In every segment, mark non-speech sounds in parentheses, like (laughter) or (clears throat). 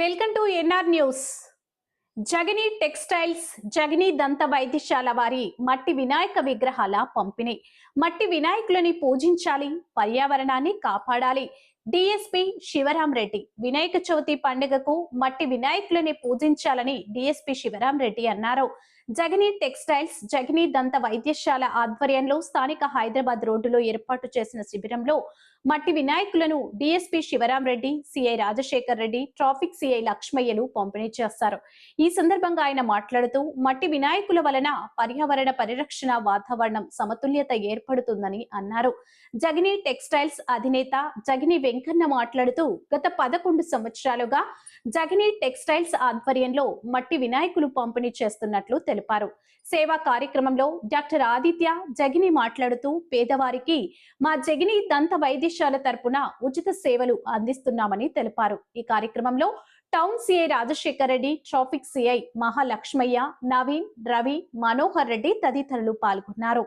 Welcome to N R news. Jagani textiles Jagani దంత వైద్యశాల వారి మట్టి వినాయక విగ్రహాల పంపిణీ. మట్టి వినాయకులని పూజించాలి పర్యావరణాన్ని కాపాడాలి. డిఎస్పి శివరాం రెడ్డి వినాయక చవితి పండుగకు మట్టి వినాయకులని పూజించాలని డిఎస్పి శివరాం రెడ్డి అన్నారు. జగనీ టెక్స్టైల్స్ జగనీ దంత వైద్యశాల ఆధ్వర్యంలో స్థానిక హైదరాబాద్ రోడ్డులో ఏర్పాటు చేసిన శిబిరంలో మట్టి వినాయకులను DSP Shivaram Reddy CI Rajasekhar Reddy traffic CI లక్ష్మయ్యలు పంపిణీ చేస్తారు. ఈ సందర్భంగా ఆయన మాట్లాడుతూ మట్టి వినాయకుల వలన పర్యావరణ పరిరక్షణ వాతావరణం సమతుల్యత ఏర్పడుతుందని అన్నారు. జగనీ టెక్స్టైల్స్ అధినేత జగనీ వెంకన్న మాట్లాడుతూ గత పదకొండు సంవత్సరాలుగా జగనీ టెక్స్టైల్స్ ఆధ్వర్యంలో మట్టి వినాయకులు పంపిణీ చేస్తున్నట్లు తెలిపారు సేవా కార్యక్రమంలో డాక్టర్ ఆదిత్య జగిని మాట్లాడుతూ పేదవారికి మా జగిని దంత వైద్యశాల తరపున ఉచిత సేవలు అందిస్తున్నామని తెలిపారు. ఈ కార్యక్రమంలో town CI Rajasekhar Reddy traffic CI Mahalakshmayya Naveen Ravi Manohar Reddy తదితరులు పాల్గొన్నారు.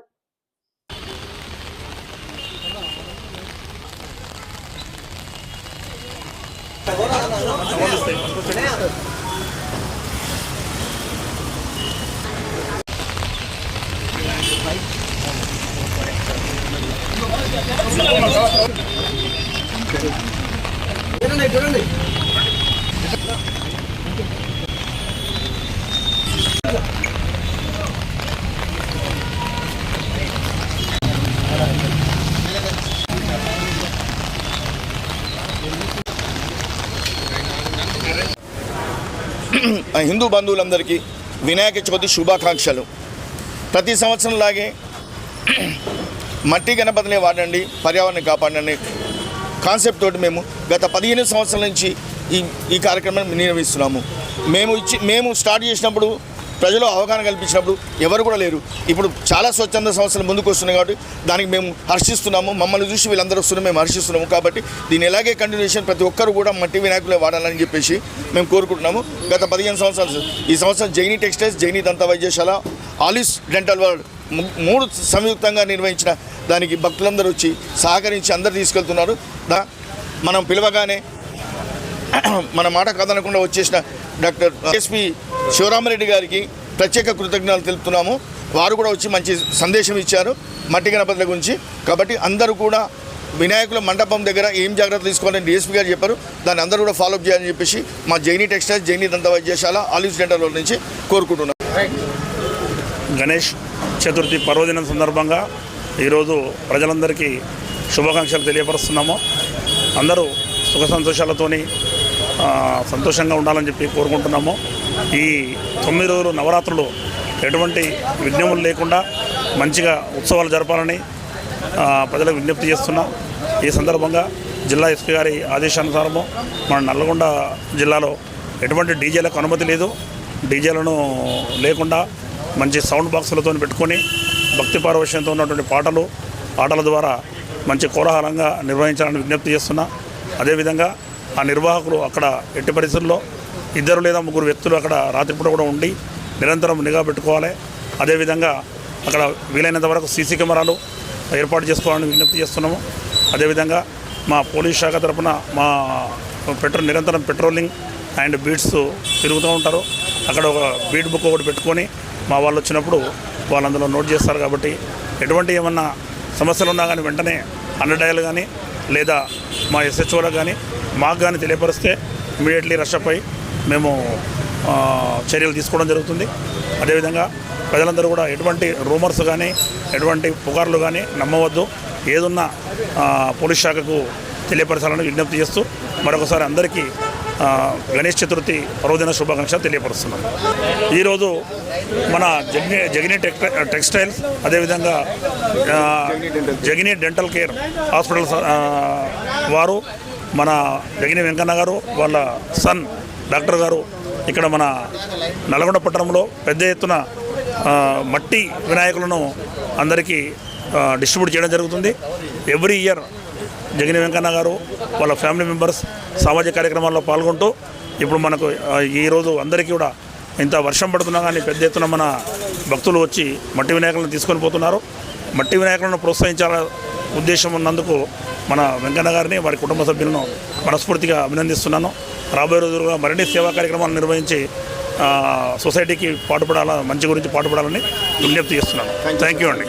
చూడండి చూడండి ఆ హిందూ బంధువులందరికీ వినాయక చవితి శుభాకాంక్షలు. ప్రతి సంవత్సరం లాగే మట్టి గణపతిని వాడండి పర్యావరణం కాపాడండి. కాన్సెప్ట్ తోటి మేము గత పదిహేను సంవత్సరాల నుంచి ఈ ఈ కార్యక్రమాన్ని నిర్వహిస్తున్నాము మేము ఇచ్చి మేము స్టార్ట్ చేసినప్పుడు ప్రజలు అవగాహన కల్పించినప్పుడు ఎవరు కూడా లేరు. ఇప్పుడు చాలా స్వచ్ఛంద సంస్థలు ముందుకు వస్తున్నాయి కాబట్టి దానికి మేము హర్షిస్తున్నాము. మమ్మల్ని చూసి వీళ్ళందరూ వస్తున్నారు మేము హర్షిస్తున్నాము. కాబట్టి దీన్ని ఎలాగే కంటిన్యూషన్ ప్రతి ఒక్కరు కూడా మట్టి వినాయకులే వాడాలని చెప్పేసి మేము కోరుకుంటున్నాము. గత పదిహేను సంవత్సరాలు ఈ సంవత్సరం జైని టెక్స్టైల్స్ జైని దంత వైద్యశాల ఆలిస్ డెంటల్ వరల్డ్ మూడు సంయుక్తంగా నిర్వహించిన దానికి భక్తులందరూ వచ్చి సహకరించి అందరు తీసుకెళ్తున్నారు. దా- మనం పిలవగానే (clears throat) మన మాట కాదనకుండా వచ్చేసిన డాక్టర్ ఎస్పి శివరామరెడ్డి గారికి ప్రత్యేక కృతజ్ఞతలు తెలుపుతున్నాము. వారు కూడా వచ్చి మంచి సందేశం ఇచ్చారు. మట్టి గణపతుల గురించి. కాబట్టి అందరూ కూడా వినాయకుల మండపం దగ్గర ఏం జాగ్రత్తలు తీసుకోవాలని డిఎస్పీ గారు చెప్పారు. దాన్ని అందరూ కూడా ఫాలోఅప్ చేయాలని చెప్పేసి మా జైని టెక్స్టైల్స్ జైని దంత వైద్యశాల ఆలివ్స్ డెంటల్ నుంచి కోరుకుంటున్నాం. గణేష్ చతుర్థి పర్వదినం సందర్భంగా ఈరోజు ప్రజలందరికీ శుభాకాంక్షలు తెలియపరుస్తున్నాము. అందరూ సుఖ సంతోషాలతోని సంతోషంగా ఉండాలని చెప్పి కోరుకుంటున్నాము. ఈ తొమ్మిది రోజులు నవరాత్రులు ఎటువంటి విఘ్నములు లేకుండా మంచిగా ఉత్సవాలు జరపాలని ప్రజలకు విజ్ఞప్తి చేస్తున్నాం. ఈ సందర్భంగా జిల్లా ఎస్పీ గారి ఆదేశానుసారము మన నల్గొండ జిల్లాలో ఎటువంటి డీజేలకు అనుమతి లేదు. డీజేలను లేకుండా మంచి సౌండ్ బాక్సులతో పెట్టుకొని భక్తి పారవశ్యంతో ఉన్నటువంటి పాటలు పాటల ద్వారా మంచి కోలాహలంగా నిర్వహించాలని విజ్ఞప్తి చేస్తున్నా. అదేవిధంగా ఆ నిర్వాహకులు అక్కడ ఎట్టి పరిస్థితుల్లో ఇద్దరు లేదా ముగ్గురు వ్యక్తులు అక్కడ రాత్రిపూట కూడా ఉండి నిరంతరం నిఘా పెట్టుకోవాలి. అదేవిధంగా అక్కడ వీలైనంత వరకు సీసీ కెమెరాలు ఏర్పాటు చేసుకోవాలని విజ్ఞప్తి చేస్తున్నాము. అదేవిధంగా మా పోలీస్ శాఖ తరఫున మా పెట్రోల్ నిరంతరం పెట్రోలింగ్ అండ్ బీట్స్ తిరుగుతూ ఉంటారు. అక్కడ ఒక బీట్ బుక్ ఒకటి పెట్టుకొని మా వాళ్ళు వచ్చినప్పుడు వాళ్ళు అందులో నోట్ చేస్తారు కాబట్టి ఎటువంటి ఏమన్నా సమస్యలు ఉన్నా కానీ వెంటనే హండ్రెడ్ డయల్ కానీ లేదా మా ఎస్హెచ్ఓలకు కానీ మాకు కానీ తెలియపరిస్తే ఇమీడియట్లీ రషప్ అయి మేము చర్యలు తీసుకోవడం జరుగుతుంది. అదేవిధంగా ప్రజలందరూ కూడా ఎటువంటి రూమర్స్ కానీ ఎటువంటి పుకార్లు కానీ నమ్మవద్దు. ఏదున్నా పోలీస్ శాఖకు తెలియపరచాలని విజ్ఞప్తి చేస్తూ మరొకసారి అందరికీ గణేష్ చతుర్థి పర్వదిన శుభాకాంక్షలు తెలియపరుస్తున్నాం ఈరోజు మన జగ్ని జగిని టెక్స్టైల్స్ అదేవిధంగా ఆ, జగిని డెంటల్ కేర్ హాస్పిటల్ వారు మన జగిని వెంకన్న గారు వాళ్ళ సన్ డాక్టర్ గారు ఇక్కడ మన నల్గొండ పట్టణంలో పెద్ద ఎత్తున మట్టి వినాయకులను అందరికీ డిస్ట్రిబ్యూట్ చేయడం జరుగుతుంది. ఎవ్రీ ఇయర్ జగన్ వెంకన్న గారు వాళ్ళ ఫ్యామిలీ మెంబర్స్ సామాజిక కార్యక్రమాల్లో పాల్గొంటూ ఇప్పుడు మనకు ఈరోజు అందరికీ కూడా ఇంత వర్షం పడుతున్నా కానీ పెద్ద ఎత్తున మన భక్తులు వచ్చి మట్టి వినాయకులను తీసుకొని పోతున్నారు. మట్టి వినాయకులను ప్రోత్సహించాల ఉద్దేశం ఉన్నందుకు మన వెంకన్న గారిని వారి కుటుంబ సభ్యులను మనస్ఫూర్తిగా అభినందిస్తున్నాను. రాబోయే రోజుల్లో మరిన్ని సేవా కార్యక్రమాలు నిర్వహించి సొసైటీకి పాటుపడాల మంచి గురించి పాటుపడాలని విజ్ఞప్తి చేస్తున్నాను. థ్యాంక్ యూ అండి.